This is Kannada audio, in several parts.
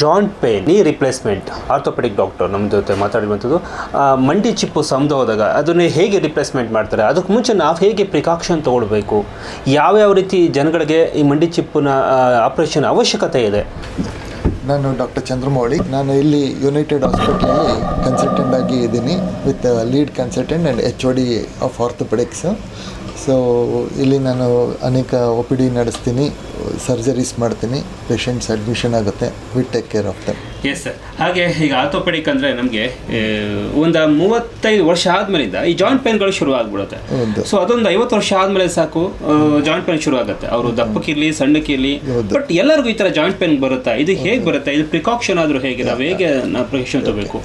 Joint pain knee replacement orthopaedic doctor ನಮ್ಮ ಜೊತೆ ಮಾತಾಡಿರುವಂಥದ್ದು ಮಂಡಿ ಚಿಪ್ಪು ಸಮದು ಹೋದಾಗ ಅದನ್ನೇ ಹೇಗೆ ರಿಪ್ಲೇಸ್ಮೆಂಟ್ ಮಾಡ್ತಾರೆ? ಅದಕ್ಕೆ ಮುಂಚೆ ನಾವು ಹೇಗೆ ಪ್ರಿಕಾಕ್ಷನ್ ತೊಗೊಳ್ಬೇಕು? ಯಾವ್ಯಾವ ರೀತಿ ಜನಗಳಿಗೆ ಈ ಮಂಡಿ ಚಿಪ್ಪಿನ ಆಪರೇಷನ್ ಅವಶ್ಯಕತೆ ಇದೆ? ನಾನು ಡಾಕ್ಟರ್ ಚಂದ್ರಮೌಳಿ. ನಾನು ಇಲ್ಲಿ ಯುನೈಟೆಡ್ ಹಾಸ್ಪಿಟ್ಲಲ್ಲಿ ಕನ್ಸಲ್ಟೆಂಟ್ ಆಗಿ ಇದ್ದೀನಿ with lead consultant and H O D of orthopaedics so ಇಲ್ಲಿ ನಾನು ಅನೇಕ ಒ ಪಿ ಡಿ ನಡೆಸ್ತೀನಿ. ಸರ್ಜರೀಸ್ ಮಾಡ್ತೀನಿ ಪೇಷಂಟ್ಸ್ ಅಡ್ಮಿಷನ್ ಆಗುತ್ತೆ we take care of them yes sir ಹಾಗೆ ಈಗ ಆರ್ಥೋಪೆಡಿಕ್ ಅಂದರೆ ನಮಗೆ ಒಂದು ಮೂವತ್ತೈದು ವರ್ಷ ಆದಮೇಲಿಂದ ಈ ಜಾಯಿಂಟ್ ಪೇನ್ಗಳು ಶುರು ಆಗ್ಬಿಡುತ್ತೆ. ಸೊ ಅದೊಂದು ಐವತ್ತು ವರ್ಷ ಆದಮೇಲೆ ಸಾಕು ಜಾಯಿಂಟ್ ಪೇನ್ ಶುರು ಆಗುತ್ತೆ. ಅವರು ದಪ್ಪಕ್ಕಿರಲಿ ಸಣ್ಣಕ್ಕಿರಲಿ. ಬಟ್ ಎಲ್ಲರಿಗೂ ಈ ಥರ ಜಾಯಿಂಟ್ ಪೇನ್ ಬರುತ್ತಾ? ಇದು ಹೇಗೆ ಬರುತ್ತೆ? ಇದು ಪ್ರಿಕಾಕ್ಷನ್ ಆದರೂ ಹೇಗೆ? ನಾವು ಹೇಗೆ ನಾವು ಪ್ರಿಕಾಕ್ಷನ್ ತಗೋಬೇಕು?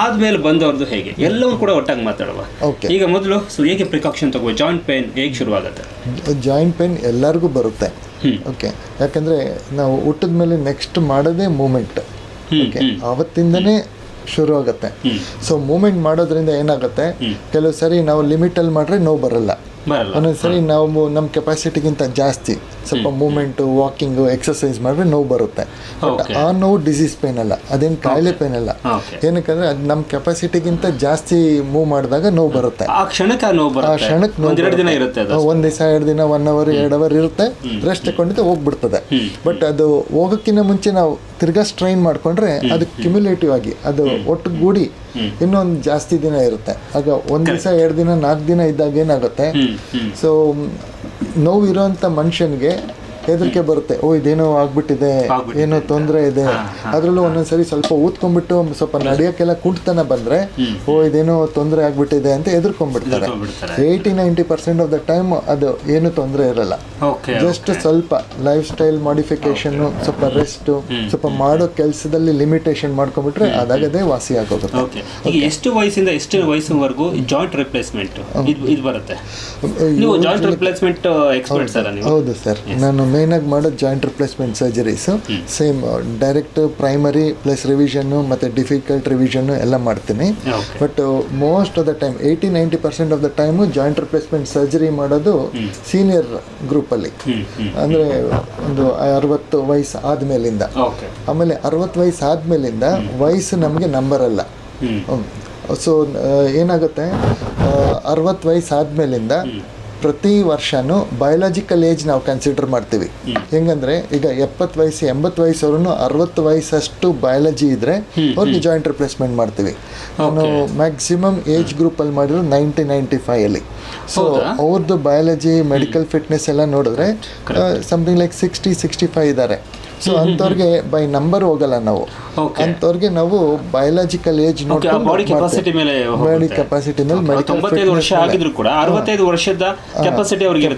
ಆದ್ಮೇಲೆ ಬಂದವ್ರದ್ದು ಹೇಗೆ? ಎಲ್ಲವೂ ಕೂಡ ಒಟ್ಟಾಗಿ ಮಾತಾಡುವ. ಈಗ ಮೊದಲು ಸೊ ಹೇಗೆ ಪ್ರಿಕಾಕ್ಷನ್ ತಗೋ ಜಾಯಿಂಟ್ ಪೇನ್ ಹೇಗೆ ಶುರು ಆಗುತ್ತೆ ಜಾಯಿಂಟ್ ಪೇನ್ ಎಲ್ಲರಿಗೂ ಬರುತ್ತೆ. ಓಕೆ ಯಾಕಂದರೆ ನಾವು ಊಟದ ಮೇಲೆ ನೆಕ್ಸ್ಟ್ ಮಾಡೋದೇ ಮೂಮೆಂಟ್ ಓಕೆ ಆವತ್ತಿಂದನೇ ಶುರು ಆಗುತ್ತೆ ಸೊ ಮೂಮೆಂಟ್ ಮಾಡೋದ್ರಿಂದ ಏನಾಗುತ್ತೆ? ಕೆಲವು ಸರಿ ನಾವು ಲಿಮಿಟಲ್ಲಿ ಮಾಡಿದ್ರೆ ನೋವು ಬರಲ್ಲ. ಒಂದೊಂದು ಸರಿ ನಾವು ನಮ್ಮ ಕೆಪಾಸಿಟಿಗಿಂತ ಜಾಸ್ತಿ. ಸ್ವಲ್ಪ ಮೂಮೆಂಟು ವಾಕಿಂಗು ಎಕ್ಸಸೈಸ್ ಮಾಡಿದ್ರೆ ನೋವು ಬರುತ್ತೆ. ಬಟ್ ಆ ನೋವು ಡಿಸೀಸ್ ಪೇನ್ ಅಲ್ಲ. ಅದೇನು ಕಾಯಿಲೆ ಪೇನ್ ಅಲ್ಲ. ಏನಕ್ಕಂದ್ರೆ ಅದು ನಮ್ಮ ಕೆಪಾಸಿಟಿಗಿಂತ ಜಾಸ್ತಿ ಮೂವ್ ಮಾಡಿದಾಗ ನೋವು ಬರುತ್ತೆ. ಆ ಕ್ಷಣಕ್ಕೆ ನೋವು ಆ ಕ್ಷಣಕ್ಕೆ ಒಂದ್ ದಿವಸ ಎರಡು ದಿನ ಒನ್ ಅವರ್ ಎರಡು ಅವರ್ ಇರುತ್ತೆ. ರೆಸ್ಟ್ ತಗೊಂಡಿದ್ದು ಹೋಗ್ಬಿಡ್ತದೆ. ಬಟ್ ಅದು ಹೋಗೋಕ್ಕಿಂತ ಮುಂಚೆ ನಾವು ತಿರ್ಗಾ ಸ್ಟ್ರೈನ್ ಮಾಡ್ಕೊಂಡ್ರೆ ಅದು ಕ್ಯುಮ್ಯುಲೇಟಿವ್ ಆಗಿ ಅದು ಒಟ್ಟುಗೂಡಿ ಇನ್ನೊಂದು ಜಾಸ್ತಿ ದಿನ ಇರುತ್ತೆ. ಆಗ ಒಂದು ದಿವಸ ಎರಡು ದಿನ ನಾಲ್ಕು ದಿನ ಇದ್ದಾಗ ಏನಾಗುತ್ತೆ? ಸೊ ನೋವು ಇರೋಂಥ ಮನುಷ್ಯನಿಗೆ ಹೆದರಿಕೆ ಬರುತ್ತೆ. ಓ ಇದೇನೋ ಆಗ್ಬಿಟ್ಟಿದೆ. ಏನೋ ತೊಂದರೆ ಇದೆ. ಅದರಲ್ಲೂ ಒಂದೊಂದ್ಸರಿ ಸ್ವಲ್ಪ ಊದ್ಕೊಂಡ್ಬಿಟ್ಟು ಸ್ವಲ್ಪ ನಡೆಯೋಕ್ಕೆಲ್ಲ ಕುಂಟತನ ಬಂದ್ರೆ ಓ ಇದೇನೋ ತೊಂದರೆ ಆಗ್ಬಿಟ್ಟಿದೆ ಅಂತ ಎದುರ್ಕೊಂಡ್ಬಿಡ್ತಾರೆ. ಹೆದ್ರ್ಕೊಂಡ್ಬಿಡ್ತಾರೆ. Eighty ninety percent of the time ಅದು ಏನು ತೊಂದರೆ ಇರಲ್ಲ. ಜಸ್ಟ್ ಸ್ವಲ್ಪ ಲೈಫ್ ಸ್ಟೈಲ್ ಮಾಡಿಫಿಕೇಶನ್ ಸ್ವಲ್ಪ ರೆಸ್ಟ್ ಸ್ವಲ್ಪ ಮಾಡೋ ಕೆಲಸದಲ್ಲಿ ಲಿಮಿಟೇಷನ್ ಮಾಡ್ಕೊಂಡ್ಬಿಟ್ರೆ ಅದಾಗದೇ ವಾಸಿ ಆಗೋದು ಈಗ ಎಷ್ಟು ವಯಸ್ಸಿಂದ ಎಷ್ಟು ವಯಸ್ಸಿನವರೆಗೂ ಜಾಯಿಂಟ್ ರಿಪ್ಲೇಸ್ಮೆಂಟ್ ಇದು ಬರುತ್ತೆ. ನೀವು ಜಾಯಿಂಟ್ ರಿಪ್ಲೇಸ್ಮೆಂಟ್ ಅಲ್ಲ ನೀವು. ಹೌದು ಸರ್. ನಾನು ಮೇನ್ ಆಗಿ ಮಾಡೋದು joint replacement surgeries same direct primary plus ರಿವಿಷನ್ನು ಮತ್ತು ಡಿಫಿಕಲ್ಟ್ ರಿವಿಷನ್ನು ಎಲ್ಲ ಮಾಡ್ತೀನಿ. But most of the time eighty ninety percent of the time joint replacement surgery ಮಾಡೋದು ಸೀನಿಯರ್ ಗ್ರೂಪಲ್ಲಿ ಅಂದರೆ ಒಂದು ಅರವತ್ತು ವಯಸ್ಸು ಆದಮೇಲಿಂದ. ಆಮೇಲೆ ಅರವತ್ತು ವಯಸ್ಸು ಆದಮೇಲಿಂದ ವಯಸ್ಸು ನಮಗೆ ನಂಬರ್ ಅಲ್ಲ. ಸೊ ಏನಾಗುತ್ತೆ? ಅರವತ್ತು ವಯಸ್ಸು ಆದಮೇಲಿಂದ ಪ್ರತಿ ವರ್ಷನೂ ಬಯೋಲಾಜಿಕಲ್ ಏಜ್ ನಾವು ಕನ್ಸಿಡರ್ ಮಾಡ್ತೀವಿ. ಹೆಂಗಂದ್ರೆ ಈಗ ಎಪ್ಪತ್ತು ವಯಸ್ಸು ಎಂಬತ್ತು ವಯಸ್ಸವ್ರು ಅರವತ್ತು ವಯಸ್ಸಷ್ಟು ಬಯಾಲಜಿ ಇದ್ರೆ ಅವ್ರಿಗೆ ಜಾಯಿಂಟ್ ರಿಪ್ಲೇಸ್ಮೆಂಟ್ ಮಾಡ್ತೀವಿ. ನಾನು ಮ್ಯಾಕ್ಸಿಮಮ್ ಏಜ್ ಗ್ರೂಪಲ್ಲಿ ಮಾಡಿರೋ ನೈಂಟಿ ನೈಂಟಿ ಫೈವ್ ಅಲ್ಲಿ. ಸೊ ಅವ್ರದ್ದು ಬಯಾಲಜಿ ಮೆಡಿಕಲ್ ಫಿಟ್ನೆಸ್ ಎಲ್ಲ ನೋಡಿದ್ರೆ something like sixty sixty five ಇದ್ದಾರೆ ಸೊ ಅಂಥವ್ರಿಗೆ ಬೈ ನಂಬರ್ ಹೋಗಲ್ಲ ನಾವು. ಅಂಥವ್ರಿಗೆ ನಾವು ಬಯಾಲಜಿಕಲ್ ಏಜ್ ನೋಡಿ ಬಾಡಿ ಕೆಪಾಸಿಟಿ ಮೇಲೆ ಬಾಡಿ ಕೆಪಾಸಿಟಿ ಮೇಲೆ ಮೆಡಿಕಲ್ ತೊಂಬತ್ತೈದು ವರ್ಷ ಆಗಿದ್ರು ಕೂಡ ಅರವತ್ತೈದು ವರ್ಷದ ಕೆಪಾಸಿಟಿ ಅವ್ರಿಗೆ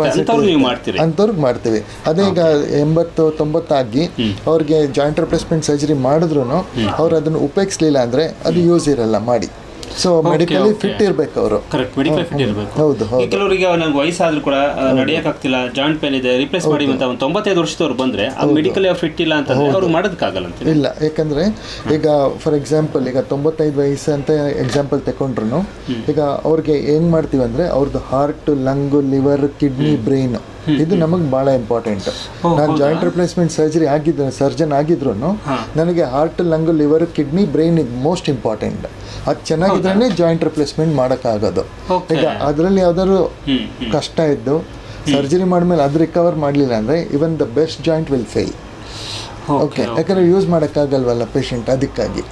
ನೀವು ಮಾಡ್ತೀರಿ. ಅಂಥವ್ರಿಗೆ ಮಾಡ್ತೀವಿ. ಅದೇ ಈಗ ಎಂಬತ್ತು ತೊಂಬತ್ತಾಗಿ ಅವ್ರಿಗೆ ಜಾಯಿಂಟ್ ರಿಪ್ಲೇಸ್ಮೆಂಟ್ ಸರ್ಜರಿ ಮಾಡಿದ್ರು ಅವ್ರು ಅದನ್ನು ಉಪಯೋಗಿಸ್ಲಿಲ್ಲ ಅಂದ್ರೆ ಅದು ಯೂಸ್ ಇರಲ್ಲ ಮಾಡಿ. ಸೊ ಮೆಡಿಕಲಿ ಫಿಟ್ ಇರ್ಬೇಕು ಅವರು. ಕರೆಕ್ಟ್ ಮೆಡಿಕಲ್ ಫಿಟ್ ಇರಬೇಕು. ಹೌದು ಹೌದು. ಕೆಲವರಿಗೆ ನನಗೆ ವಯಸ್ಸಾದ್ರೂ ಕೂಡ ನಡೆಯೋಕ್ಕಾಗ್ತಿಲ್ಲ ಜಾಯಿಂಟ್ ಪೇನ್ ಇದೆ ರಿಪ್ಲೇಸ್ ಮಾಡಿ ಅಂತ ಒಂದು ತೊಂಬತ್ತೈದು ವರ್ಷದವ್ರು ಬಂದ್ರೆ ಆ ಮೆಡಿಕಲ್ ಫಿಟ್ ಇಲ್ಲ ಅಂತಂದ್ರೆ ಅವ್ರು ಮಾಡೋದಕ್ಕಾಗಲ್ಲ ಅಂತ ಇಲ್ಲ ಯಾಕಂದ್ರೆ ಈಗ ಫಾರ್ ಎಕ್ಸಾಂಪಲ್ ಈಗ ತೊಂಬತ್ತೈದು ವಯಸ್ಸು ಅಂತ ಎಕ್ಸಾಂಪಲ್ ತಗೊಂಡ್ರು ಈಗ ಅವ್ರಿಗೆ ಏನ್ ಮಾಡ್ತೀವಿ ಅಂದ್ರೆ ಅವ್ರದ್ದು heart lung liver kidney brain ಇದು ನಮಗೆ ಬಹಳ ಇಂಪಾರ್ಟೆಂಟ್ ನಾನು ಜಾಯಿಂಟ್ ರಿಪ್ಲೇಸ್ಮೆಂಟ್ ಸರ್ಜರಿ ಆಗಿದ್ದ ಸರ್ಜನ್ ಆಗಿದ್ರು ನನಗೆ heart lung liver kidney brain ಇದು ಮೋಸ್ಟ್ ಇಂಪಾರ್ಟೆಂಟ್ ಅದು ಚೆನ್ನಾಗಿದ್ರೆ ಜಾಯಿಂಟ್ ರಿಪ್ಲೇಸ್ಮೆಂಟ್ ಮಾಡೋಕ್ಕಾಗೋದು. ಈಗ ಅದರಲ್ಲಿ ಯಾವ್ದಾದ್ರು ಕಷ್ಟ ಇದ್ದು ಸರ್ಜರಿ ಮಾಡಿದ್ಮೇಲೆ ಅದು ರಿಕವರ್ ಮಾಡಲಿಲ್ಲ ಅಂದ್ರೆ even the best joint will fail okay ಯಾಕಂದ್ರೆ ಯೂಸ್ ಮಾಡೋಕ್ಕಾಗಲ್ವಲ್ಲ ಪೇಷಂಟ್ ಅದಕ್ಕಾಗಿ.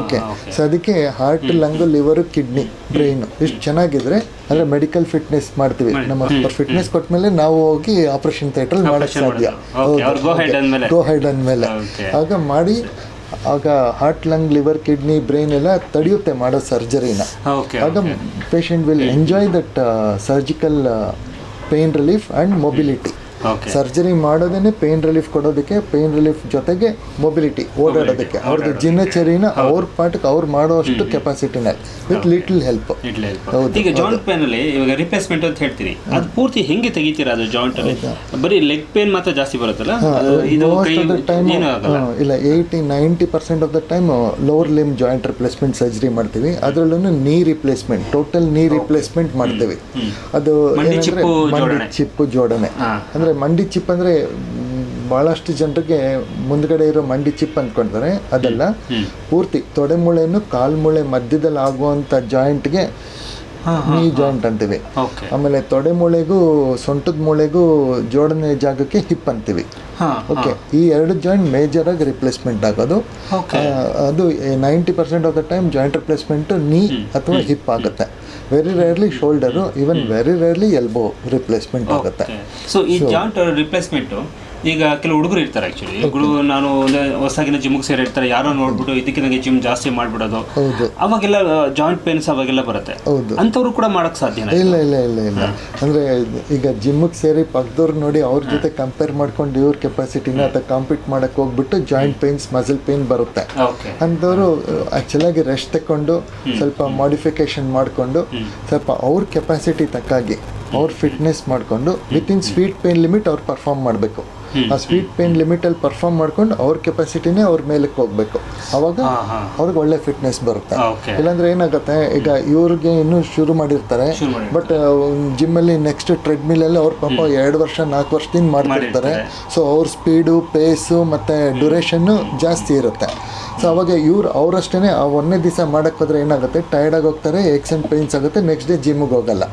ಓಕೆ ಸೊ ಅದಕ್ಕೆ heart lung liver kidney brain ಇಷ್ಟು ಚೆನ್ನಾಗಿದ್ರೆ ಅಂದ್ರೆ ಮೆಡಿಕಲ್ ಫಿಟ್ನೆಸ್ ಮಾಡ್ತೀವಿ. ನಮ್ಮ ಫಿಟ್ನೆಸ್ ಕೊಟ್ಮೇಲೆ ನಾವು ಹೋಗಿ ಆಪರೇಷನ್ ಥಿಯೇಟರ್ ಮಾಡೋಕ್ಕೆ ಸಾಧ್ಯ. ಗೋ ಹೈಡ್ ಅಂದಮೇಲೆ. ಆಗ ಮಾಡಿ ಆಗ heart lung liver kidney brain ಎಲ್ಲ ತಡೆಯುತ್ತೆ ಮಾಡೋ ಸರ್ಜರಿನ ಆಗ patient will enjoy that surgical pain relief and mobility surgery ಮಾಡೋದೇನೆ pain relief ಕೊಡೋದಕ್ಕೆ ಪೇನ್ ರಿಲೀಫ್ ಜೊತೆಗೆ ಮೊಬಿಲಿಟಿ ಓಡಾಡೋದಕ್ಕೆ. ಅವ್ರದ್ದು ದಿನಚರಿನ ಅವ್ರ ಪಾಠಕ್ಕೆ ಅವ್ರು ಮಾಡುವಷ್ಟು ಕೆಪಾಸಿಟಿನ ವಿತ್ ಲಿಟಲ್ ಹೆಲ್ಪ್ ಹೌದು. ಈಗ ಜಾಯಿಂಟ್ ಪೇನ್ ಅಲ್ಲಿ ಇವಾಗ ರಿಪ್ಲೇಸ್ಮೆಂಟ್ ಅಂತ ಹೇಳ್ತೀರಿ. ಅದು ಪೂರ್ತಿ ಹೆಂಗೆ ತೆಗಿತೀರಾ ಅದು ಜಾಯಿಂಟ್ ಅಲ್ಲಿ? ಬರೀ ಲೆಗ್ ಪೇನ್ ಮಾತ್ರ ಜಾಸ್ತಿ ಬರುತ್ತಲ್ಲ? ಇದು ಟೈಮ್ ಇಲ್ಲ eighty ninety percent of the time lower limb joint replacement surgery ಮಾಡ್ತೀವಿ. ಅದರಲ್ಲೂ ನೀ ರಿಪ್ಲೇಸ್ಮೆಂಟ್ ಟೋಟಲ್ ನೀ ರಿಪ್ಲೇಸ್ಮೆಂಟ್ ಮಾಡ್ತೀವಿ. ಅದು ಚಿಪ್ಪು ಜೋಡಣೆ. ಅಂದ್ರೆ. ಅಂದ್ರೆ ಮಂಡಿ ಚಿಪ್ ಅಂದ್ರೆ ಭಾಳಷ್ಟು ಜನರಿಗೆ ಮುಂದ್ಗಡೆ ಇರೋ ಮಂಡಿ ಚಿಪ್ ಅಂದ್ಕೊಳ್ತಾರೆ ಅದೆಲ್ಲ. ಪೂರ್ತಿ ತೊಡೆ ಕಾಲ್ಮೂಳೆ ಕಾಲ್ ಮೂಳೆ ಮಧ್ಯದಲ್ಲಿ ಆಗುವಂಥ ಜಾಯಿಂಟ್ಗೆ ನೀ ಜಾಯಿಂಟ್ ಅಂತೀವಿ. ಆಮೇಲೆ ತೊಡೆ ಮೂಳೆಗೂ ಸೊಂಟದ ಮೂಳೆಗೂ ಜೋಡಣೆ ಜಾಗಕ್ಕೆ ಹಿಪ್ ಅಂತೀವಿ. ಹಾಂ ಓಕೆ ಈ ಎರಡು ಜಾಯಿಂಟ್ ಮೇಜರ್ ಆಗಿ ರಿಪ್ಲೇಸ್ಮೆಂಟ್ ಆಗೋದು. ಅದು ninety percent of the time joint replacement knee ಅಥವಾ ಹಿಪ್ ಆಗುತ್ತೆ. Very rarely shoulder even very rarely elbow replacement ಆಗುತ್ತೆ. ಸೊ ಈ ಜಾಯಿಂಟ್ ರಿಪ್ಲೇಸ್ಮೆಂಟು ಈಗ ಕೆಲವು ಹುಡುಗರು ಇರ್ತಾರೆ ಆ್ಯಕ್ಚುಲಿ ಹುಡುಗರು ನಾನು ಒಂದೇ ಹೊಸಗಿನ ಜಿಮ್ಗೆ ಸೇರಿರ್ತಾರೆ ಯಾರೋ ನೋಡ್ಬಿಟ್ಟು ಇದಕ್ಕೆ ನನಗೆ ಜಿಮ್ ಜಾಸ್ತಿ ಮಾಡಿಬಿಡೋದು. ಹೌದು. ಅವಾಗೆಲ್ಲ ಜಾಯಿಂಟ್ ಪೇನ್ಸ್ ಅವಾಗೆಲ್ಲ ಬರುತ್ತೆ. ಹೌದು. ಅಂಥವ್ರು ಕೂಡ ಮಾಡೋಕ್ಕೆ ಸಾಧ್ಯ ಇಲ್ಲ. ಇಲ್ಲ ಇಲ್ಲ ಇಲ್ಲ ಅಂದ್ರೆ ಈಗ ಜಿಮ್ಗೆ ಸೇರಿ ಪಕ್ಕದವ್ರು ನೋಡಿ ಅವ್ರ ಜೊತೆ ಕಂಪೇರ್ ಮಾಡ್ಕೊಂಡು ಇವ್ರ ಕೆಪಾಸಿಟಿನ ಅಥವಾ ಕಾಂಪೀಟ್ ಮಾಡಕ್ ಹೋಗ್ಬಿಟ್ಟು ಜಾಯಿಂಟ್ ಪೇನ್ಸ್ ಮಸಲ್ ಪೇನ್ ಬರುತ್ತೆ. ಅಂಥವ್ರು ಆ್ಯಕ್ಚುಲಾಗಿ ರೆಸ್ಟ್ ತಗೊಂಡು ಸ್ವಲ್ಪ ಮಾಡಿಫಿಕೇಶನ್ ಮಾಡಿಕೊಂಡು ಸ್ವಲ್ಪ ಅವ್ರ ಕೆಪಾಸಿಟಿ ತಕ್ಕಾಗಿ ಅವ್ರ ಫಿಟ್ನೆಸ್ ಮಾಡಿಕೊಂಡು ವಿತಿನ್ ಸ್ವೀಟ್ ಪೇನ್ ಲಿಮಿಟ್ ಅವ್ರು ಪರ್ಫಾರ್ಮ್ ಮಾಡಬೇಕು. ಆ ಸ್ವೀಟ್ ಪೇನ್ ಲಿಮಿಟಲ್ಲಿ ಪರ್ಫಾರ್ಮ್ ಮಾಡ್ಕೊಂಡು ಅವ್ರ ಕೆಪಾಸಿಟಿನೇ ಅವ್ರ ಮೇಲಕ್ಕೆ ಹೋಗ್ಬೇಕು. ಅವಾಗ ಅವ್ರಿಗೆ ಒಳ್ಳೆ ಫಿಟ್ನೆಸ್ ಬರುತ್ತೆ. ಇಲ್ಲಾಂದ್ರೆ ಏನಾಗುತ್ತೆ ಈಗ ಇವ್ರಿಗೆ ಇನ್ನೂ ಶುರು ಮಾಡಿರ್ತಾರೆ ಬಟ್ ಜಿಮ್ ಜಿಮ್ಮಲ್ಲಿ ನೆಕ್ಸ್ಟ್ ಟ್ರೆಡ್ಮಿಲ್ ಅಲ್ಲಿ ಅವ್ರ ಪಾಪ ಎರಡು ವರ್ಷ ನಾಲ್ಕು ವರ್ಷದಿಂದ ಮಾಡ್ತಿರ್ತಾರೆ. ಸೊ ಅವ್ರ ಸ್ಪೀಡು ಪೇಸು ಮತ್ತೆ ಡ್ಯೂರೇಷನ್ನು ಜಾಸ್ತಿ ಇರುತ್ತೆ. ಸೊ ಅವಾಗ ಇವ್ರು ಅವರಷ್ಟೇ ಆ ಒಂದೇ ದಿವಸ ಮಾಡಕ್ಕೆ ಹೋದ್ರೆ ಏನಾಗುತ್ತೆ? ಟೈರ್ಡ್ ಆಗಿ ಹೋಗ್ತಾರೆ ಎಕ್ಸೆಂಟ್ ಪೇನ್ಸ್ ಆಗುತ್ತೆ ನೆಕ್ಸ್ಟ್ ಡೇ ಜಿಮ್ಗೆ ಹೋಗಲ್ಲ.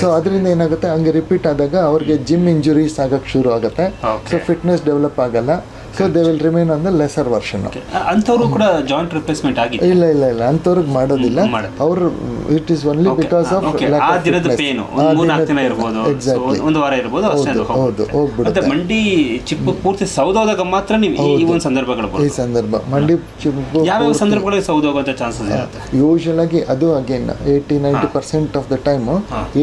ಸೊ ಅದರಿಂದ ಏನಾಗುತ್ತೆ? ಹಂಗೆ ರಿಪೀಟ್ ಆದಾಗ ಅವ್ರಿಗೆ ಜಿಮ್ ಇಂಜುರೀಸ್ ಆಗಕ್ಕೆ ಶುರು ಆಗುತ್ತೆ. ಸೊ ಫಿಟ್ನೆಸ್ ಡೆವಲಪ್ ಆಗಲ್ಲ. So they will remain on the lesser version ಅಂಥವ್ರು ಕೂಡ ಜಾಯಿಂಟ್ ರಿಪ್ಲೇಸ್ಮೆಂಟ್ ಆಗಿದೆ ಇಲ್ಲ ಇಲ್ಲ ಇಲ್ಲ. ಅಂಥವ್ರಿಗೆ ಮಾಡೋದಿಲ್ಲ. ಅವರು it is only because of ಆ ದಿನದ ಪೇನು ಮೂರು ನಾಲ್ಕು ದಿನ ಇರ್ಬೋದು. ಒಂದು ವಾರ ಇರ್ಬೋದು ಅಷ್ಟೇ ಹೌದು ಹೋಗ್ಬಿಡುತ್ತೆ. ಮಂಡಿ ಚಿಪ್ಪು ಪೂರ್ತಿ ಸೌದೋದಾಗ ಮಾತ್ರ ನೀವು ಈ- ಒಂದು ಸಂದರ್ಭಗಳು ಈ ಸಂದರ್ಭ. ಮಂಡಿ ಚಿಪ್ಪು ಯಾವ ಸಂದರ್ಭಗಳಲ್ಲಿ ಸೌದೋಗುವಂತ ಚಾನ್ಸಸ್ ಇರುತ್ತೆ? ಯೂಶಲ್ ಆಗಿ ಅದು again eighty ninety percent of the time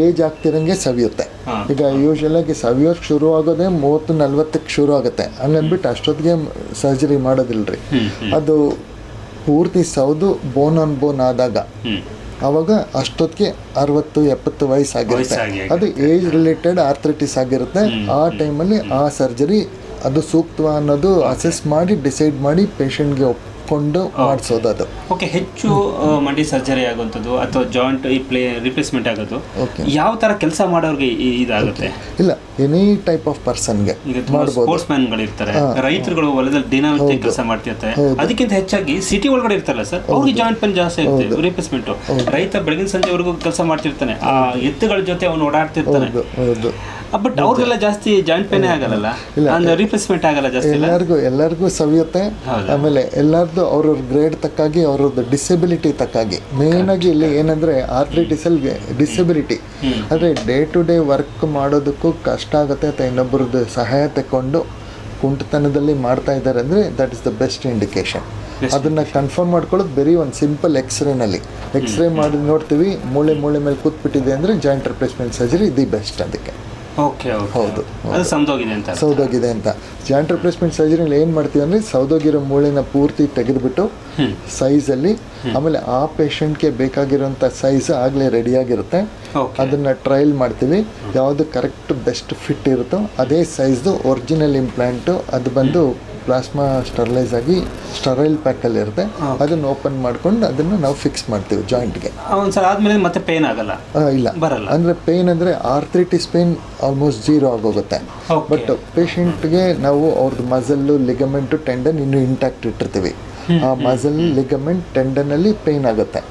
age ಆಗ್ತಿರಂಗೆ ಸವಿಯುತ್ತೆ. ಈಗ ಯೂಶಲ್ ಆಗಿ ಸವಿಯೋಕ್ ಶುರು ಆಗೋದೇ ಮೂವತ್ತು ನಲ್ವತ್ತಕ್ಕೆ ಶುರು ಆಗುತ್ತೆ. ಹಂಗನ್ಬಿಟ್ಟು ಅಷ್ಟೊತ್ತಿಗೆ ಸರ್ಜರಿ ಮಾಡೋದಿಲ್ರಿ. ಅದು ಪೂರ್ತಿ ಸೌದು ಬೋನ್ ಆನ್ ಬೋನ್ ಆದಾಗ ಅವಾಗ ಅಷ್ಟೊತ್ತಿಗೆ ಅರವತ್ತು ಎಪ್ಪತ್ತು ವಯಸ್ಸಾಗಿರುತ್ತೆ. ವಯಸ್ಸಾಗಿ ಅದು ಏಜ್ ರಿಲೇಟೆಡ್ ಆರ್ಥ್ರೈಟಿಸ್ ಆಗಿರುತ್ತೆ. ಆ ಟೈಮಲ್ಲಿ ಆ ಸರ್ಜರಿ ಅದು ಸೂಕ್ತ ಅನ್ನೋದು ಅಸೆಸ್ ಮಾಡಿ ಡಿಸೈಡ್ ಮಾಡಿ ಪೇಷಂಟ್ಗೆ ಒಪ್ಕೊಂಡು ಮಾಡಿಸೋದು ಅದು. ಓಕೆ ಹೆಚ್ಚು ಮಂಡಿ ಸರ್ಜರಿ ಆಗುವಂಥದ್ದು ಅಥವಾ ಜಾಯಿಂಟ್ ಈ ಪ್ಲೇ ರಿಪ್ಲೇಸ್ಮೆಂಟ್ ಆಗೋದು ಓಕೆ ಯಾವ ತರ ಕೆಲಸ ಮಾಡೋರಿಗೆ ಇದಾಗುತ್ತೆ? ಇಲ್ಲ ಎನಿ ಟೈಪ್ ಆಫ್ ಪರ್ಸನ್ಗೆ ಸ್ಪೋರ್ಟ್ಸ್ ಮ್ಯಾನ್ಗಳು ಇರ್ತಾರೆ ರೈತರುಗಳು ಹೊಲದಲ್ಲಿ ದಿನನಿತ್ಯ ಕೆಲಸ ಮಾಡ್ತಿರ್ತಾರೆ. ಅದಕ್ಕಿಂತ ಹೆಚ್ಚಾಗಿ ಸಿಟಿ ಒಳಗಡೆ ಇರ್ತಾರಲ್ಲ ಸರ್ ಅವ್ರಿಗೆ ಜಾಯಿಂಟ್ ಪೇನ್ ಜಾಸ್ತಿ ಇರುತ್ತೆ ರಿಪ್ಲೇಸ್ಮೆಂಟ್ ರೈತ ಬೆಳಗಿನ ಸಂಜೆವರೆಗೂ ಕೆಲಸ ಮಾಡ್ತಿರ್ತಾನೆ ಆ ಎತ್ತುಗಳ ಜೊತೆ ಅವನು ಓಡಾಡ್ತಿರ್ತಾನೆ. ಬಟ್ ಅವ್ರಿಗೆಲ್ಲ ಜಾಸ್ತಿ ಜಾಯಿಂಟ್ ಪೇನೇ ಆಗಲ್ಲ ರಿಪ್ಲೇಸ್ಮೆಂಟ್ ಆಗಲ್ಲ ಜಾಸ್ತಿ ಎಲ್ಲರಿಗೂ ಎಲ್ಲರಿಗೂ ಸವಿಯುತ್ತೆ. ಆಮೇಲೆ ಎಲ್ಲರದ್ದು ಅವ್ರವ್ರ ಗ್ರೇಡ್ ತಕ್ಕಾಗಿ ಅವ್ರದ್ದು ಡಿಸೆಬಿಲಿಟಿ ತಕ್ಕಾಗಿ. ಮೇನ್ ಆಗಿ ಇಲ್ಲಿ ಏನಂದ್ರೆ ಆರ್ಥ್ರೈಟಿಸ್ ಅಲ್ಲಿ ಡಿಸೆಬಿಲಿಟಿ ಅಂದ್ರೆ ಡೇ ಟು ಡೇ ವರ್ಕ್ ಮಾಡೋದಕ್ಕೂ ಕಷ್ಟ ಆಗುತ್ತೆ ಅಥವಾ ಇನ್ನೊಬ್ಬರದ್ದು ಸಹಾಯ ತಕೊಂಡು ಕುಂಟತನದಲ್ಲಿ ಮಾಡ್ತಾ ಇದ್ದಾರೆ ಅಂದ್ರೆ that is the best indication ಅದನ್ನ ಕನ್ಫರ್ಮ್ ಮಾಡ್ಕೊಳ್ಳೋದು ಬರೀ ಒಂದು ಸಿಂಪಲ್ ಎಕ್ಸ್ರೇನಲ್ಲಿ ಎಕ್ಸ್ರೇ ಮಾಡಿ ನೋಡ್ತೀವಿ ಮೂಳೆ ಮೂಳೆ ಮೇಲೆ ಕೂತ್ಬಿಟ್ಟಿದೆ ಅಂದ್ರೆ joint replacement surgery the best ಅದಕ್ಕೆ. ಓಕೆ ಹೌದು ಅದು ಸೌದೋಗಿದೆ ಅಂತ ಸೌದೋಗಿದೆ ಅಂತ. ಜಾಯಿಂಟ್ ರಿಪ್ಲೇಸ್ಮೆಂಟ್ ಸರ್ಜರಿಲಿ ಏನು ಮಾಡ್ತೀವಿ ಅಂದರೆ ಸೌದೋಗಿರೋ ಮೂಳೆನ ಪೂರ್ತಿ ತೆಗೆದುಬಿಟ್ಟು ಸೈಜಲ್ಲಿ ಆಮೇಲೆ ಆ ಪೇಷಂಟ್ಗೆ ಬೇಕಾಗಿರೋಂಥ ಸೈಜ್ ಆಗಲೇ ರೆಡಿಯಾಗಿರುತ್ತೆ ಅದನ್ನು ಟ್ರಯಲ್ ಮಾಡ್ತೀವಿ. ಯಾವುದು ಕರೆಕ್ಟ್ ಬೆಸ್ಟ್ ಫಿಟ್ ಇರುತ್ತೋ ಅದೇ ಸೈಜ್ದು ಒರಿಜಿನಲ್ ಇಂಪ್ಲ್ಯಾಂಟು ಅದು ಬಂದು ಪ್ಲಾಸ್ಮಾ ಸ್ಟರ್ಲೈಸ್ ಆಗಿ ಸ್ಟರೈಲ್ ಪ್ಯಾಕಲ್ಲಿ ಇರುತ್ತೆ. ಅದನ್ನು ಓಪನ್ ಮಾಡ್ಕೊಂಡು ಅದನ್ನು ನಾವು ಫಿಕ್ಸ್ ಮಾಡ್ತೀವಿ ಜಾಯಿಂಟ್ಗೆ ಒಂದ್ಸಲ ಆದಮೇಲೆ ಮತ್ತೆ ಪೇನ್ ಆಗಲ್ಲ? ಇಲ್ಲ. ಬರಲ್ಲ. ಅಂದರೆ ಪೇನ್ ಅಂದರೆ ಆರ್ಥ್ರಿಟಿಸ್ ಪೇನ್ ಆಲ್ಮೋಸ್ಟ್ ಜೀರೋ ಆಗೋಗುತ್ತೆ. ಬಟ್ ಪೇಷಂಟ್ಗೆ ನಾವು ಅವ್ರದ್ದು ಮಸಲ್ಲು ಲಿಗಮೆಂಟು ಟೆಂಡನ್ ಇನ್ನೂ ಇಂಟ್ಯಾಕ್ಟ್ ಇಟ್ಟಿರ್ತೀವಿ. ಆ ಮಸಲ್ ಲಿಗಮೆಂಟ್ ಟೆಂಡನಲ್ಲಿ ಪೇನ್ ಆಗುತ್ತೆ.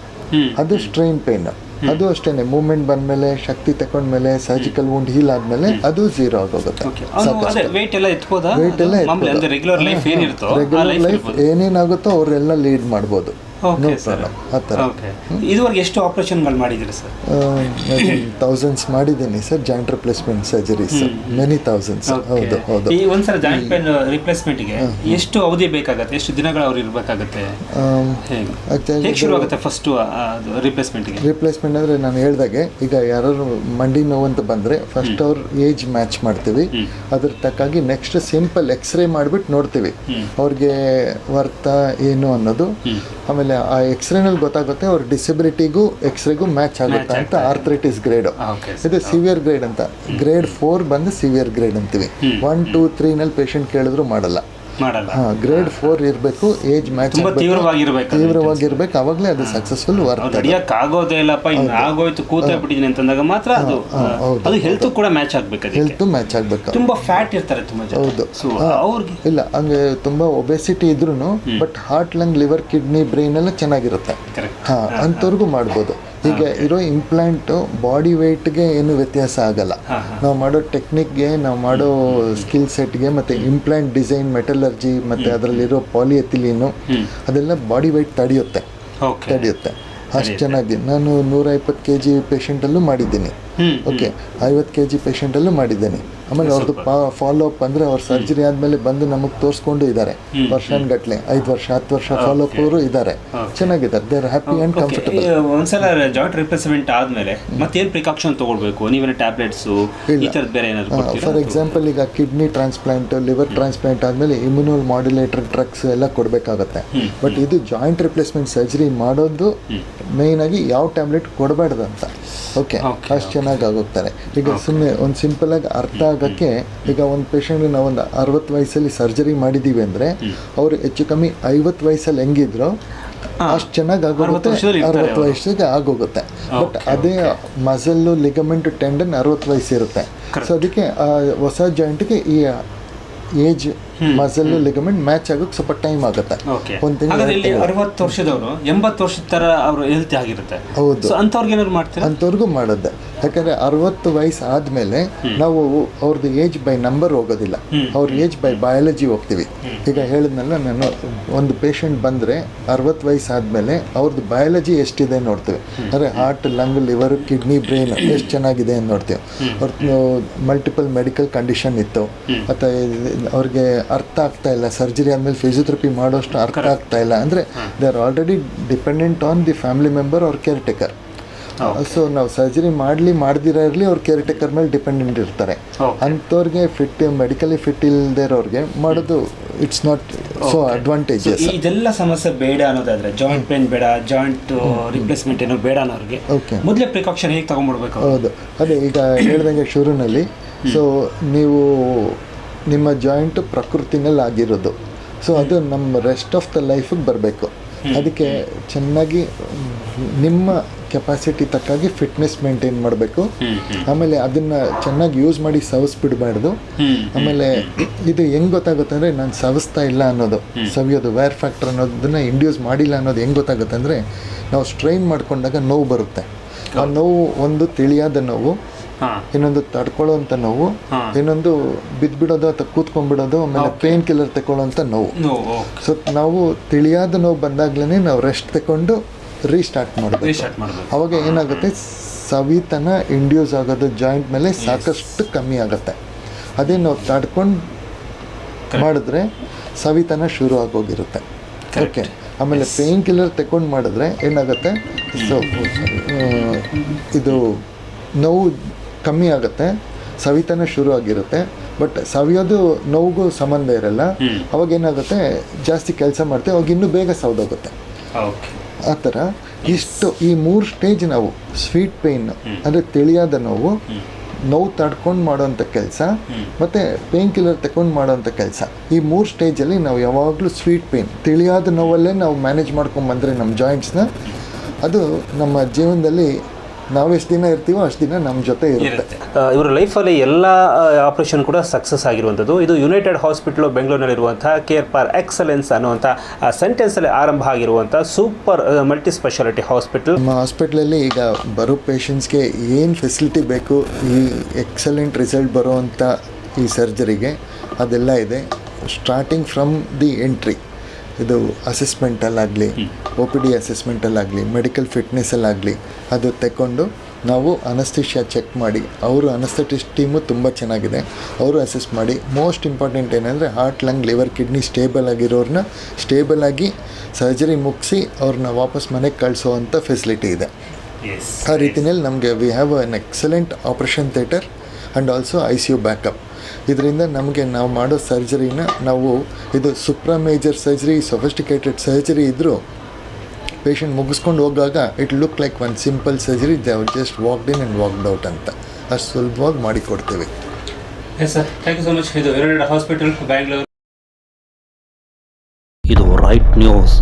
ಅದು ಸ್ಟ್ರೈನ್ ಪೇನ್ ಅದು ಅಷ್ಟೇನೆ ಮೂವ್ಮೆಂಟ್ ಬಂದ್ಮೇಲೆ ಶಕ್ತಿ ತಕೊಂಡ್ಮೇಲೆ ಸರ್ಜಿಕಲ್ ವುಂಡ್ ಹೀಲ್ ಆದ್ಮೇಲೆ ಅದು ಜೀರೋ ಆಗೋಗುತ್ತೆ. ವೇಟ್ ಎಲ್ಲ ರೆಗ್ಯುಲರ್ ಲೈಫ್ ಏನೇನಾಗುತ್ತೋ ಅವರೆಲ್ಲ ಲೀಡ್ ಮಾಡ್ಬೋದು. ಓಕೆ ಸರ್ ಆ ಥರ. ಇದುವರೆಗೆ ಎಷ್ಟು ಆಪರೇಷನ್ಗಳು ಮಾಡಿದ್ದೀರಿ ಸರ್ ತೌಸಂಡ್ಸ್ ಮಾಡಿದ್ದೀನಿ sir joint replacement sir many thousands ಹೌದು ಹೌದು. ಈ ಒಂದ್ಸಲ ಜಾಯಿಂಟ್ ಪೇನ್ ರಿಪ್ಲೇಸ್ಮೆಂಟ್ಗೆ ಎಷ್ಟು ಅವಧಿ ಬೇಕಾಗತ್ತೆ? ಎಷ್ಟು ದಿನಗಳು ಅವ್ರು ಇರಬೇಕಾಗತ್ತೆ? ಆಮ್, ಹೇಗೆ? actually ಹೇಗೆ ಶುರು ಆಗುತ್ತೆ ಫಸ್ಟ್ ರಿಪ್ಲೇಸ್ಮೆಂಟ್ಗೆ ರಿಪ್ಲೇಸ್ಮೆಂಟ್ ಅಂದರೆ ನಾನು ಹೇಳ್ದಾಗೆ ಈಗ ಯಾರು ಮಂಡಿ ನೋವು ಅಂತ ಬಂದರೆ ಫಸ್ಟ್ ಅವ್ರ ಏಜ್ ಮ್ಯಾಚ್ ಮಾಡ್ತೀವಿ. ಅದ್ರ ತಕ್ಕಾಗಿ ನೆಕ್ಸ್ಟ್ ಸಿಂಪಲ್ ಎಕ್ಸ್ರೇ ಮಾಡಿಬಿಟ್ಟು ನೋಡ್ತೀವಿ. ಅವ್ರಿಗೆ ವರ್ತ ಏನು ಅನ್ನೋದು. ಆಮೇಲೆ ಆ ಎಕ್ಸ್ರೇನಲ್ಲಿ ಗೊತ್ತಾಗುತ್ತೆ ಅವ್ರ ಡಿಸಬಿಲಿಟಿಗೂ ಎಕ್ಸ್ರೇಗೂ ಮ್ಯಾಚ್ ಆಗುತ್ತೆ ಅಂತ ಆರ್ಥ್ರೈಟಿಸ್ ಗ್ರೇಡ್ ಇದು ಸಿವಿಯರ್ ಗ್ರೇಡ್ ಅಂತ. ಗ್ರೇಡ್ ಫೋರ್ ಬಂದು ಸಿವಿಯರ್ ಗ್ರೇಡ್ ಅಂತೀವಿ. ಒನ್ ಟೂ ತ್ರೀನಲ್ಲಿ ಪೇಷಂಟ್ ಕೇಳಿದ್ರು ಮಾಡಲ್ಲ. ಮಾಡಲ್ಲ. ಹಾಂ ಗ್ರೇಡ್ ಫೋರ್ ಇರಬೇಕು ಏಜ್ ಮ್ಯಾಚ್ ತುಂಬಾ ತೀವ್ರವಾಗಿರ್ಬೇಕು. ತೀವ್ರವಾಗಿರ್ಬೇಕು ಅವಾಗಲೇ ಅದು ಸಕ್ಸಸ್ಫುಲ್ ವರ್ಕ್ ಅದು. ತಡಿಯಕ್ ಆಗೋದೇ ಇಲ್ಲಪ್ಪ ಹಿಂಗ್ ಆಗೋಯ್ತು ಕೂತೇ ಬಿಟ್ಟಿದ್ದೀನಿ ಅಂತಂದಾಗ ಮಾತ್ರ ಅದು ಅದು ಹೆಲ್ತ್ ಕೂಡ ಮ್ಯಾಚ್ ಆಗ್ಬೇಕು ಅದಕ್ಕೆ. ಹೆಲ್ತ್ ಮ್ಯಾಚ್ ಆಗ್ಬೇಕು. ತುಂಬಾ ಫ್ಯಾಟ್ ಇರ್ತಾರೆ ತುಂಬಾ ಜನ. ಹೌದು. ಸೊ ಅವ್ರಿಗೆ ಇಲ್ಲ ಹಂಗೆ ತುಂಬಾ ಒಬೆಸಿಟಿ ಇದ್ರೂ but heart lung liver kidney brain ಎಲ್ಲ ಚೆನ್ನಾಗಿರುತ್ತೆ. ಕರೆಕ್ಟ್ ಹಾಂ. ಅಂಥವ್ರಿಗೂ ಮಾಡ್ಬೋದು. ಈಗ ಇರೋ ಇಂಪ್ಲಾಂಟು ಬಾಡಿ ವೆಯ್ಟ್ಗೆ ಏನು ವ್ಯತ್ಯಾಸ ಆಗಲ್ಲ. ನಾವು ಮಾಡೋ ಟೆಕ್ನಿಕ್ಗೆ ನಾವು ಮಾಡೋ ಸ್ಕಿಲ್ ಸೆಟ್ಗೆ ಮತ್ತು ಇಂಪ್ಲಾಂಟ್ ಡಿಸೈನ್ ಮೆಟಲರ್ಜಿ ಮತ್ತು ಅದರಲ್ಲಿರೋ ಪಾಲಿಯೆಥಿಲೀನು ಅದೆಲ್ಲ ಬಾಡಿ ವೆಯ್ಟ್ ತಡೆಯುತ್ತೆ. ತಡೆಯುತ್ತೆ. ಅಷ್ಟು ಚೆನ್ನಾಗಿ. ನಾನು ನೂರ ಇಪ್ಪತ್ತು ಕೆ ಜಿ ಪೇಷಂಟಲ್ಲೂ ಮಾಡಿದ್ದೀನಿ ಓಕೆ ಐವತ್ತು ಕೆ ಜಿ ಪೇಷಂಟಲ್ಲೂ ಮಾಡಿದ್ದೀನಿ. ಆಮೇಲೆ ಅವ್ರದ್ದು ಫಾಲೋ ಅಪ್ ಅಂದರೆ ಅವ್ರ ಸರ್ಜರಿ ಆದಮೇಲೆ ಬಂದು ನಮಗೆ ತೋರಿಸ್ಕೊಂಡು ಇದ್ದಾರೆ ವರ್ಷಾನ್ಗಟ್ಲೆ ಐದು ವರ್ಷ ಹತ್ತು ವರ್ಷ ಫಾಲೋ ಅಪ್ ಅವರು ಇದ್ದಾರೆ ಚೆನ್ನಾಗಿದ್ದಾರೆ they are happy and comfortable ಒಂದ್ಸಲ ಜಾಯಿಂಟ್ ರಿಪ್ಲೇಸ್ಮೆಂಟ್ ಆದ್ಮೇಲೆ ಮತ್ತೇನು ಪ್ರಿಕಾಕ್ಷನ್ ತಗೊಳ್ಬೇಕು? ನೀವೇನ ಟ್ಯಾಬ್ಲೆಟ್ಸ್ ಈ ಥರದ್ದು ಬೇರೆ ಏನಾದರೂ ಫಾರ್ ಎಕ್ಸಾಂಪಲ್ ಈಗ ಕಿಡ್ನಿ ಟ್ರಾನ್ಸ್ಪ್ಲಾಂಟ್ ಲಿವರ್ ಟ್ರಾನ್ಸ್ಪ್ಲಾಂಟ್ ಆದಮೇಲೆ ಇಮ್ಯುನಲ್ ಮಾಡ್ಯುಲೇಟರ್ ಡ್ರಗ್ಸ್ ಎಲ್ಲ ಕೊಡಬೇಕಾಗತ್ತೆ. ಬಟ್ ಇದು ಜಾಯಿಂಟ್ ರಿಪ್ಲೇಸ್ಮೆಂಟ್ ಸರ್ಜರಿ ಮಾಡೋದು ಮೇಯ್ನ್ ಆಗಿ ಯಾವ ಟ್ಯಾಬ್ಲೆಟ್ ಕೊಡಬಾರ್ದು ಅಂತ ಓಕೆ ಅಷ್ಟು ಚೆನ್ನಾಗಿ ಆಗೋಗ್ತಾರೆ ಈಗ ಸುಮ್ಮನೆ ಒಂದು ಸಿಂಪಲ್ ಆಗಿ ಅರ್ಥ ಆಗೋಕ್ಕೆ ಈಗ ಒಂದು ಪೇಷಂಟ್ಗೆ ನಾವು ಒಂದು ಅರವತ್ತು ವಯಸ್ಸಲ್ಲಿ ಸರ್ಜರಿ ಮಾಡಿದ್ದೀವಿ ಅಂದರೆ ಅವರು ಹೆಚ್ಚು ಕಮ್ಮಿ ಐವತ್ತು ವಯಸ್ಸಲ್ಲಿ ಹೆಂಗಿದ್ರು ಅಷ್ಟು ಚೆನ್ನಾಗಿ ಆಗೋಗುತ್ತೆ ಅರವತ್ತು ವಯಸ್ಸಿಗೆ ಆಗೋಗುತ್ತೆ. ಬಟ್ ಅದೇ ಮಸಲ್ಲು ಲಿಗಮೆಂಟ್ ಟೆಂಡನ್ ಅರವತ್ತು ವಯಸ್ಸು ಇರುತ್ತೆ. ಸೊ ಅದಕ್ಕೆ ಆ ಹೊಸ ಜಾಯಿಂಟ್ಗೆ ಈ ಏಜ್ ಮಸಲ್ ಲಿಗಮೆಂಟ್ ಮ್ಯಾಚ್ ಆಗೋಕ್ಕೆ ಸ್ವಲ್ಪ ಟೈಮ್ ಆಗುತ್ತೆ. ಒಂದು ತಿಂಗಳು ಅರವತ್ತು ವರ್ಷದವರು ಎಂಬತ್ತು ವರ್ಷದ ತರ ಅವರು ಹೆಲ್ತಿ ಆಗಿರುತ್ತೆ. ಹೌದು. ಸೊ ಅಂಥವ್ರಿಗೆ ಏನಾದ್ರು ಮಾಡ್ತೀರಾ? ಅಂಥವ್ರಿಗೂ ಮಾಡೋದು. ಯಾಕಂದರೆ ಅರವತ್ತು ವಯಸ್ಸು ಆದಮೇಲೆ ನಾವು ಅವ್ರದ್ದು ಏಜ್ ಬೈ ನಂಬರ್ ಹೋಗೋದಿಲ್ಲ. ಅವ್ರ ಏಜ್ ಬೈ ಬಯಾಲಜಿ ಹೋಗ್ತೀವಿ. ಈಗ ಹೇಳಿದ್ನಲ್ಲ ನಾನು ಒಂದು ಪೇಷಂಟ್ ಬಂದ್ರೆ ಅರವತ್ತು ವಯಸ್ಸು ಆದಮೇಲೆ ಅವ್ರದ್ದು ಬಯಾಲಜಿ ಎಷ್ಟಿದೆ ನೋಡ್ತೀವಿ. ಅಂದ್ರೆ heart lung liver kidney brain ಎಷ್ಟು ಚೆನ್ನಾಗಿದೆ ಅಂತ ನೋಡ್ತೀವಿ. ಅವ್ರದ್ದು ಮಲ್ಟಿಪಲ್ ಮೆಡಿಕಲ್ ಕಂಡೀಷನ್ ಇತ್ತು. ಅಥವಾ ಅವ್ರಿಗೆ ಅರ್ಥ ಆಗ್ತಾ ಇಲ್ಲ. ಸರ್ಜರಿ ಆದಮೇಲೆ ಫಿಸಿಯೋಥೆರಪಿ ಮಾಡೋಷ್ಟು ಅರ್ಥ ಆಗ್ತಾ ಇಲ್ಲ. ಅಂದರೆ they are already dependent on the family member ಅವ್ರ ಕೇರ್ ಟೇಕರ್ ಸೊ ನಾವು ಸರ್ಜರಿ ಮಾಡಲಿ ಮಾಡ್ದಿರ ಇರಲಿ ಅವ್ರ ಕೇರ್ ಟೇಕರ್ ಮೇಲೆ ಡಿಪೆಂಡೆಂಟ್ ಇರ್ತಾರೆ. ಅಂಥವ್ರಿಗೆ ಫಿಟ್ ಮೆಡಿಕಲಿ ಫಿಟ್ ಇಲ್ಲದೆ ಇರೋರಿಗೆ ಮಾಡೋದು ಇಟ್ಸ್ ನಾಟ್ ಸೊ ಅಡ್ವಾಂಟೇಜಸ್ ಇದೆಲ್ಲ ಸಮಸ್ಯೆ ಬೇಡ ಅನ್ನೋದಾದ್ರೆ ಜಾಯಿಂಟ್ ಪೇನ್ ಬೇಡ ಜಾಯಿಂಟ್ ರಿಪ್ಲೇಸ್ಮೆಂಟ್ ಏನೋ ಬೇಡ ಅನ್ನೋರಿಗೆ. ಓಕೆ ಮೊದಲೇ ಪ್ರಿಕಾಕ್ಷನ್ ಹೇಗೆ ತಗೊಂಡ್ಬಿಡ್ಬೇಕು? ಹೌದು. ಅದೇ ಈಗ ಹೇಳ್ದಂಗೆ ಶುರುನಲ್ಲಿ ಸೊ ನೀವು ನಿಮ್ಮ ಜಾಯಿಂಟ್ ಪ್ರಕೃತಿನಲ್ಲಿ ಆಗಿರೋದು. ಸೊ ಅದು ನಮ್ಮ ರೆಸ್ಟ್ ಆಫ್ ದ ಲೈಫಿಗೆ ಬರಬೇಕು. ಅದಕ್ಕೆ ಚೆನ್ನಾಗಿ ನಿಮ್ಮ ಕೆಪಾಸಿಟಿ ತಕ್ಕಾಗಿ ಫಿಟ್ನೆಸ್ ಮೇಂಟೈನ್ ಮಾಡಬೇಕು. ಆಮೇಲೆ ಅದನ್ನ ಚೆನ್ನಾಗಿ ಯೂಸ್ ಮಾಡಿ ಸವಿಸ್ಬಿಡ್ಬಾರ್ದು ಆಮೇಲೆ ಇದು ಹೆಂಗ್ ಗೊತ್ತಾಗುತ್ತೆ ಅಂದ್ರೆ ನಾನು ಸವಿಸ್ತಾ ಇಲ್ಲ ಅನ್ನೋದು. ಸವಿಯೋದು ವೇರ್ ಫ್ಯಾಕ್ಟರ್ ಅನ್ನೋದನ್ನ ಇಂಡ್ಯೂಸ್ ಮಾಡಿಲ್ಲ ಅನ್ನೋದು ಹೆಂಗ್ ಗೊತ್ತಾಗುತ್ತೆ ಅಂದ್ರೆ ನಾವು ಸ್ಟ್ರೈನ್ ಮಾಡ್ಕೊಂಡಾಗ ನೋವು ಬರುತ್ತೆ. ಆ ನೋವು ಒಂದು ತಿಳಿಯಾದ ನೋವು. ಇನ್ನೊಂದು ತಡ್ಕೊಳ್ಳೋಂಥ ನೋವು ಇನ್ನೊಂದು ಬಿದ್ದುಬಿಡೋದು ಅಥವಾ ಕೂತ್ಕೊಂಡ್ಬಿಡೋದು ಆಮೇಲೆ ಪೇನ್ ಕಿಲ್ಲರ್ ತಗೊಳ್ಳೋಂಥ ನೋವು. ಸೊ ನಾವು ತಿಳಿಯಾದ ನೋವು ಬಂದಾಗ್ಲೇ ನಾವು ರೆಸ್ಟ್ ತಗೊಂಡು ರೀಸ್ಟಾರ್ಟ್ ಮಾಡಬೇಕು ಅವಾಗ ಏನಾಗುತ್ತೆ? ಸವಿತನ ಇಂಡ್ಯೂಸ್ ಆಗೋದು ಜಾಯಿಂಟ್ ಮೇಲೆ ಸಾಕಷ್ಟು ಕಮ್ಮಿ ಆಗುತ್ತೆ. ಅದೇ ನಾವು ತಡ್ಕೊಂಡು ಮಾಡಿದ್ರೆ ಸವಿತನ ಶುರು ಆಗೋಗಿರುತ್ತೆ. ಓಕೆ ಆಮೇಲೆ ಪೇನ್ ಕಿಲ್ಲರ್ ತಗೊಂಡು ಮಾಡಿದ್ರೆ ಏನಾಗುತ್ತೆ? ಸೊ ಇದು ನೋವು ಕಮ್ಮಿ ಆಗುತ್ತೆ ಸವಿತನ ಶುರು ಆಗಿರುತ್ತೆ ಬಟ್ ಸವಿಯೋದು ನೋವಿಗೂ ಸಂಬಂಧ ಇರಲ್ಲ. ಅವಾಗ ಏನಾಗುತ್ತೆ ಜಾಸ್ತಿ ಕೆಲಸ ಮಾಡ್ತೇವೆ ಅವಾಗ ಇನ್ನೂ ಬೇಗ ಸೌದೋಗುತ್ತೆ ಓಕೆ. ಆ ಥರ ಇಷ್ಟು ಈ ಮೂರು ಸ್ಟೇಜ್ ನಾವು ಸ್ವೀಟ್ ಪೇಯ್ನ್ ಅಂದರೆ ತಿಳಿಯಾದ ನೋವು ನೋವು ತಡ್ಕೊಂಡು ಮಾಡೋಂಥ ಕೆಲಸ ಮತ್ತು ಪೇನ್ ಕಿಲ್ಲರ್ ತಗೊಂಡು ಮಾಡೋಂಥ ಕೆಲಸ. ಈ ಮೂರು ಸ್ಟೇಜಲ್ಲಿ ನಾವು ಯಾವಾಗಲೂ ಸ್ವೀಟ್ ಪೇಯ್ನ್ ತಿಳಿಯಾದ ನೋವಲ್ಲೇ ನಾವು ಮ್ಯಾನೇಜ್ ಮಾಡ್ಕೊಂಬಂದರೆ ನಮ್ಮ ಜಾಯಿಂಟ್ಸ್ನ ಅದು ನಮ್ಮ ಜೀವನದಲ್ಲಿ ನಾವು ಎಷ್ಟು ದಿನ ಇರ್ತೀವೋ ಅಷ್ಟು ದಿನ ನಮ್ಮ ಜೊತೆ ಇರುತ್ತೆ. ಇವರ ಲೈಫಲ್ಲಿ ಎಲ್ಲ ಆಪರೇಷನ್ ಕೂಡ ಸಕ್ಸಸ್ ಆಗಿರುವಂಥದ್ದು. ಇದು ಯುನೈಟೆಡ್ ಹಾಸ್ಪಿಟಲ್ ಬೆಂಗಳೂರಿನಲ್ಲಿರುವಂತಹ ಕೇರ್ ಫಾರ್ ಎಕ್ಸಲೆನ್ಸ್ ಅನ್ನುವಂಥ ಸೆಂಟೆನ್ಸಲ್ಲಿ ಆರಂಭ ಆಗಿರುವಂಥ ಸೂಪರ್ ಮಲ್ಟಿ ಸ್ಪೆಷಾಲಿಟಿ ಹಾಸ್ಪಿಟಲ್ ನಮ್ಮ ಹಾಸ್ಪಿಟ್ಲಲ್ಲಿ ಈಗ ಬರೋ ಪೇಷಂಟ್ಸ್ಗೆ ಏನು ಫೆಸಿಲಿಟಿ ಬೇಕು ಈ ಎಕ್ಸಲೆಂಟ್ ರಿಸಲ್ಟ್ ಬರೋವಂಥ ಈ ಸರ್ಜರಿಗೆ ಅದೆಲ್ಲ ಇದೆ. ಸ್ಟಾರ್ಟಿಂಗ್ ಫ್ರಮ್ ದಿ ಎಂಟ್ರಿ ಇದು ಅಸೆಸ್ಮೆಂಟಲ್ಲಾಗಲಿ ಒ ಪಿ ಡಿ ಅಸೆಸ್ಮೆಂಟಲ್ಲಾಗಲಿ ಮೆಡಿಕಲ್ ಫಿಟ್ನೆಸ್ಸಲ್ಲಾಗಲಿ ಅದು ತಗೊಂಡು ನಾವು ಅನಸ್ತಿಷ್ಯ ಚೆಕ್ ಮಾಡಿ ಅವರು ಅನಸ್ಥೆಟಿಸ್ಟ್ ಟೀಮು ತುಂಬ ಚೆನ್ನಾಗಿದೆ. ಅವರು ಅಸೆಸ್ ಮಾಡಿ ಮೋಸ್ಟ್ ಇಂಪಾರ್ಟೆಂಟ್ ಏನಂದರೆ heart lung liver kidney stable ಆಗಿರೋರನ್ನ stable ಆಗಿ ಸರ್ಜರಿ ಮುಗಿಸಿ ಅವ್ರನ್ನ ವಾಪಸ್ ಮನೆಗೆ ಕಳಿಸೋವಂಥ ಫೆಸಿಲಿಟಿ ಇದೆ. ಆ ರೀತಿಯಲ್ಲಿ ನಮಗೆ we have an excellent operation theatre and also I C U backup ಇದರಿಂದ ನಮಗೆ ನಾವು ಮಾಡೋ ಸರ್ಜರಿನ ನಾವು ಇದು supra major surgery sophisticated surgery ಇದ್ದರೂ ಪೇಷಂಟ್ ಮುಗಿಸ್ಕೊಂಡು ಹೋಗಾಗ it look like one simple surgery they just walked in and walked out ಅಂತ. ಅಷ್ಟು ಸುಲಭವಾಗಿ ಮಾಡಿಕೊಡ್ತೇವೆ. Yes sir thank you so much ಇದು ರೈಟ್ ಹಾಸ್ಪಿಟಲ್ ಬ್ಯಾಂಗ್ಳೂರು ನ್ಯೂಸ್